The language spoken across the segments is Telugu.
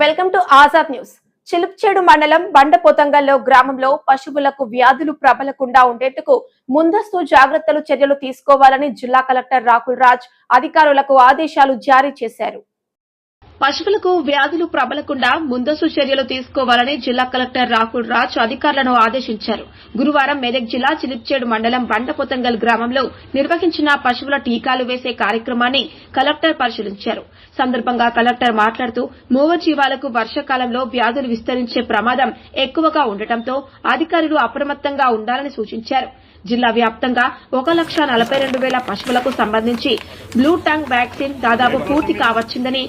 Welcome to Azad News. Chilupchedu మండలం బండపోతంగల్లో గ్రామంలో పశువులకు వ్యాధులు ప్రబలకుండా ఉండేందుకు ముందస్తు జాగ్రత్తలు చర్యలు తీసుకోవాలని జిల్లా కలెక్టర్ రాకుల్ రాజ్ అధికారులకు ఆదేశాలు జారీ చేశారు. పశువులకు వ్యాధులు ప్రబలకుండా ముందస్తు చర్యలు తీసుకోవాలని జిల్లా కలెక్టర్ రాకుల్ రాజ్ అధికారులను ఆదేశించారు. గురువారం మెదక్ జిల్లా చిలిప్చేడు మండలం బండపోతంగల్ గ్రామంలో నిర్వహించిన పశువుల టీకాలు వేసే కార్యక్రమాన్ని కలెక్టర్ పరిశీలించారు. సందర్భంగా కలెక్టర్ మాట్లాడుతూ మూగజీవాలకు వర్షాకాలంలో వ్యాధులు విస్తరించే ప్రమాదం ఎక్కువగా ఉండటంతో అధికారులు అప్రమత్తంగా ఉండాలని సూచించారు. జిల్లా వ్యాప్తంగా ఒక లక్ష నలభై రెండు వేల పశువులకు సంబంధించి బ్లూ టంగ్ వ్యాక్సిన్ దాదాపు పూర్తి కావచ్చిందని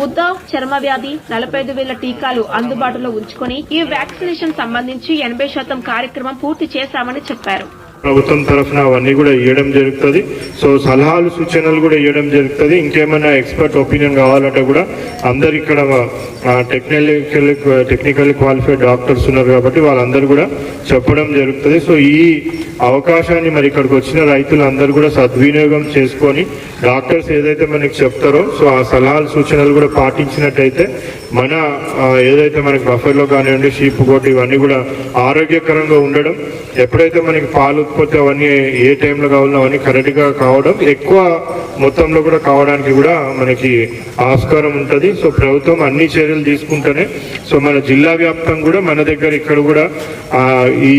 ముద్ద చర్మ వ్యాధి నలభై ఐదు వేల టీకాలు అందుబాటులో ఉంచుకొని ఈ వ్యాక్సినేషన్ సంబంధించి ఎనభై శాతం కార్యక్రమం పూర్తి చేశామని చెప్పారు. ప్రభుత్వం తరఫున అవన్నీ కూడా ఇవ్వడం జరుగుతుంది. సో సలహాలు సూచనలు కూడా ఇవ్వడం జరుగుతుంది. ఇంకేమైనా ఎక్స్పర్ట్ ఒపీనియన్ కావాలంటే కూడా అందరు ఇక్కడ టెక్నికల్ టెక్నికల్ క్వాలిఫైడ్ డాక్టర్స్ ఉన్నారు కాబట్టి వాళ్ళందరూ కూడా చెప్పడం జరుగుతుంది. సో ఈ అవకాశాన్ని మరి ఇక్కడికి వచ్చిన రైతులందరూ కూడా సద్వినియోగం చేసుకొని డాక్టర్స్ ఏదైతే మనకి చెప్తారో సో ఆ సలహాలు సూచనలు కూడా పాటించినట్టయితే మన ఏదైతే మనకి బఫర్లో కానివ్వండి షీప్ కోటి ఇవన్నీ కూడా ఆరోగ్యకరంగా ఉండడం ఎప్పుడైతే మనకి పాలు కాకపోతే అవన్నీ ఏ టైంలో కావాలో అవన్నీ కరెక్ట్గా కావడం ఎక్కువ మొత్తంలో కూడా కావడానికి కూడా మనకి ఆస్కారం ఉంటుంది. సో ప్రభుత్వం అన్ని చర్యలు తీసుకుంటేనే సో మన జిల్లా వ్యాప్తం కూడా మన దగ్గర ఇక్కడ కూడా ఈ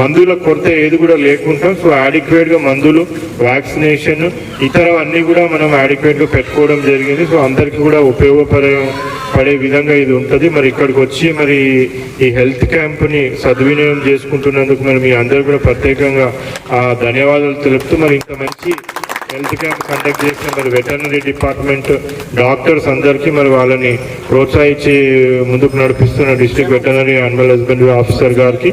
మందుల కొరత ఏది కూడా లేకుండా సో adequate మందులు వ్యాక్సినేషన్ ఇతర అన్నీ కూడా మనం adequate పెట్టుకోవడం జరిగింది. సో అందరికీ కూడా ఉపయోగపడే పడే విధంగా ఇది ఉంటుంది. మరి ఇక్కడికి వచ్చి మరి ఈ హెల్త్ క్యాంప్ని సద్వినియోగం చేసుకుంటున్నందుకు మరి మీ అందరూ కూడా ప్రత్యేకంగా ధన్యవాదాలు తెలుపుతూ మరి ఇంత మంచి హెల్త్ క్యాంప్ కండక్ట్ చేసిన మరి వెటర్నరీ డిపార్ట్మెంట్ డాక్టర్స్ అందరికీ మరి వాళ్ళని ప్రోత్సహించి ముందుకు నడిపిస్తున్న district veterinary animal husbandry officer గారికి